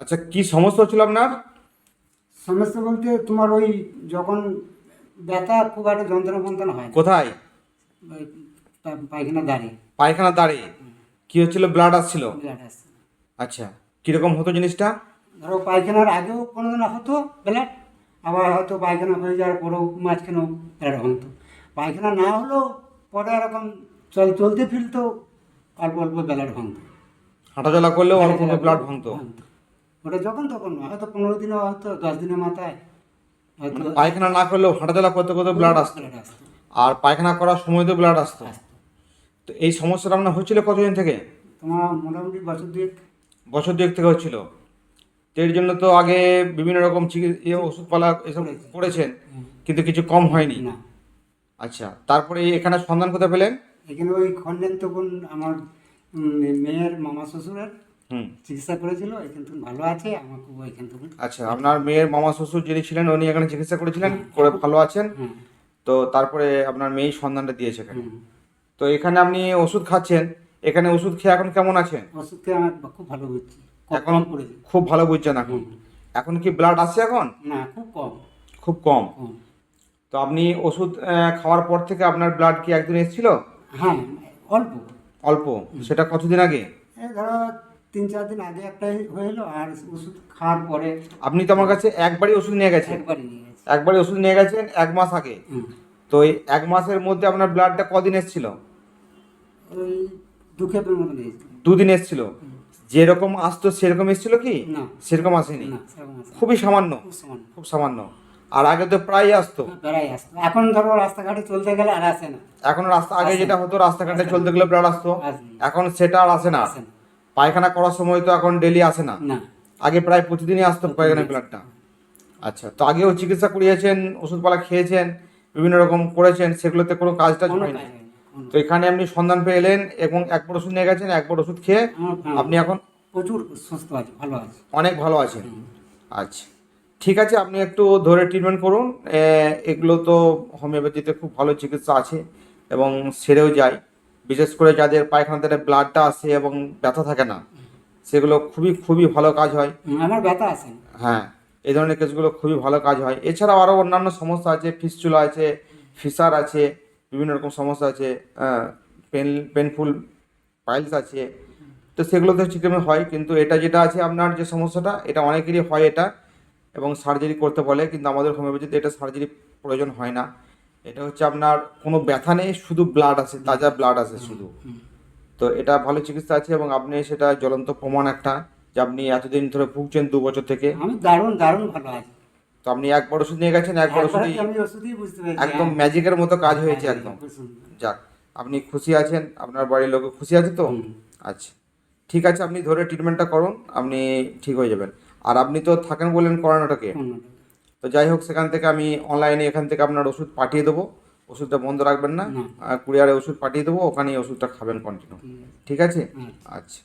আচ্ছা কি সমস্যা হচ্ছিল আপনার? সমস্যা বলতে তোমার ওই যখন ব্যথা খুব একটা যন্ত্রণা ফন্ত্রণা হয় না। কোথায়? পা- পায়খানা দাঁড়িয়ে। পায়খানা দাঁড়িয়ে। কি হচ্ছিল? ব্লাড আসছিল? ব্লাড আসছে। আচ্ছা কীরকম হতো জিনিসটা? ধরো পায়খানার আগেও কোনোদিন হতো ব্লাড আবার হয়তো পায়খানা হয়ে যাওয়ার পরেও মাঝখানেও ব্লাড হতো। পায়খানা না হলেও পরে এরকম চল চলতে ফিরতো অল্প অল্প ব্লাড ভাঙতো হাঁটাচলা করলেও অল্প অল্প ব্লাড ভাঙতো ভাঙতো। ওটা যখন তখন হয়তো পনেরো দিনে হয়তো দশ দিনের মাথায় হয়তো পায়খানা না করলেও হাঁটাচলা করতে করতে ব্লাড আসতো। আর পায়খানা করার সময় তো ব্লাড আসতো। তো এই সমস্যাটা আপনার হচ্ছিল কতদিন থেকে? তোমার মোটামুটি বছর দুয়েক। বছর দুয়েক থেকে হচ্ছিল। তো এর জন্য তো আগে বিভিন্ন রকম চিকিৎসা ওষুধপালা এসব করেছেন কিন্তু কিছু কম হয়নি। না। আচ্ছা তারপরে এখানে সন্ধান কোথায় পেলেন? এখানে ওই খন্ডেন তখন আমার মেয়ের মামা শ্বশুরের। চিকিৎসা করেছিল এখান থেকে ভালো আছে আমাকে ওইখান থেকে। আচ্ছা আপনার মেয়ের মামা শ্বশুর যিনি ছিলেন উনি এখানে চিকিৎসা করেছিলেন করে ভালো আছেন? তো তারপরে আপনার মেয়ে সন্ধানটা দিয়েছে এখানে। তো এখানে আপনি ওষুধ খাচ্ছেন এখানে ওষুধ খেয়ে এখন কেমন আছেন? ওষুধ খেয়ে আমার খুব ভালো হচ্ছে এখন খুব ভালো বুঝছেন এখন? এখন কি ব্লাড আসছে এখন? না খুব কম। খুব কম? কম তো আপনি ওষুধ খাওয়ার পর থেকে আপনার ব্লাড কি একদিন এসেছিল? হ্যাঁ অল্প। অল্প? সেটা কতদিন আগে? ধরো তিন চার দিন আগে একটা হয়েলো আর ওষুধ খাওয়ার পরে আপনি তো আমার কাছে একবারই ওষুধ নিয়ে গেছেন। একবারই নিয়ে গেছে। একবারই ওষুধ নিয়ে গেছেন এক মাস আগে। তো এই এক মাসের মধ্যে আপনার ব্লাডটা কদিন এসেছিল? ওই দু খেপের মতো নিয়েছিল দুদিন এসেছিল? যেরকম আসতো সেরকম এসেছিল কি? না। সেরকম আসেনি? না সেরকম আছে খুবই সামান্য। খুব খুব সামান্য। আর আগে তো প্রায় আসতো। বেড়াই আসতো। এখন ধরো রাস্তাঘাটে চলতে গেলে আর আসে না। এখন রাস্তা আগে যেটা হতো রাস্তাঘাটে চলতে গেলে ব্লাড আসতো। এখন সেটা আর আসে না। পায়খানা করার সময় তো এখন ডেলি আসে না। আগে প্রায় প্রতিদিনই আসতো পায়খানা ব্লাডটা। আচ্ছা তো আগেও চিকিৎসা করিয়েছেন ওষুধপালা খেয়েছেন বিভিন্ন রকম করেছেন সেগুলোতে কোনো কাজ টাজ হয়নি। তো এখানে আপনি সন্ধান পেয়ে এলেন এবং একবার ওষুধ নিয়ে গেছেন একবার ওষুধ খেয়ে হ্যাঁ, আপনি এখন প্রচুর সুস্থ আছে ভালো আছে। অনেক ভালো আছেন। আচ্ছা ঠিক আছে আপনি একটু ধরে ট্রিটমেন্ট করুন। এগুলো তো হোমিওপ্যাথিতে খুব ভালো চিকিৎসা আছে এবং সেরেও যায়। বিশেষ করে যাদের পায়খানা থেকে ব্লাডটা আসে এবং ব্যথা থাকে না সেগুলো খুবই খুবই ভালো কাজ হয়। আমার ব্যথা আছে। হ্যাঁ এই ধরনের কেসগুলো খুবই ভালো কাজ হয়। এছাড়াও আরও অন্যান্য সমস্যা আছে ফিসচুলা আছে ফিসার আছে বিভিন্ন রকম সমস্যা আছে পেন পেনফুল পাইলস আছে। তো সেগুলোতে ট্রিটমেন্ট হয় কিন্তু এটা যেটা আছে আপনার যে সমস্যাটা এটা অনেকেরই হয় এটা এবং সার্জারি করতে বলে কিন্তু আমাদের হোমিওপ্যাথিতে এটা সার্জারি প্রয়োজন হয় না। এটা হচ্ছে আপনার কোনো ব্যথা নেই শুধু ব্লাড আসে তাজা ব্লাড আছে শুধু। তো এটা ভালো চিকিৎসা আছে এবং আপনি সেটা জ্বলন্ত প্রমাণ একটা যে আপনি এতদিন ধরে ভুগছেন দু বছর থেকে। আমি দারুণ দারুণ ভালো আছি। তো আপনি একবার ওষুধ নিয়ে গেছেন একবার ওষুধই বুঝতে পেরেছি একদম হ্যাঁ। ম্যাজিকের মতো কাজ হয়েছে একদম। যাক আপনি খুশি আছেন আপনার বাড়ির লোক খুশি আছে তো? আচ্ছা ঠিক আছে আপনি ধরে ট্রিটমেন্টটা করুন আপনি ঠিক হয়ে যাবেন। আর আপনি তো থাকেন বললেন কর্ণাটকে হুম। তো যাই হোক সেখান থেকে আমি অনলাইনে এখান থেকে আপনার ওষুধ পাঠিয়ে দেবো। ওষুধটা বন্ধ রাখবেন না। কুরিয়ারে ওষুধ পাঠিয়ে দেবো ওখানেই ওষুধটা খাবেন কন্টিনিউ ঠিক আছে। হুম। আচ্ছা।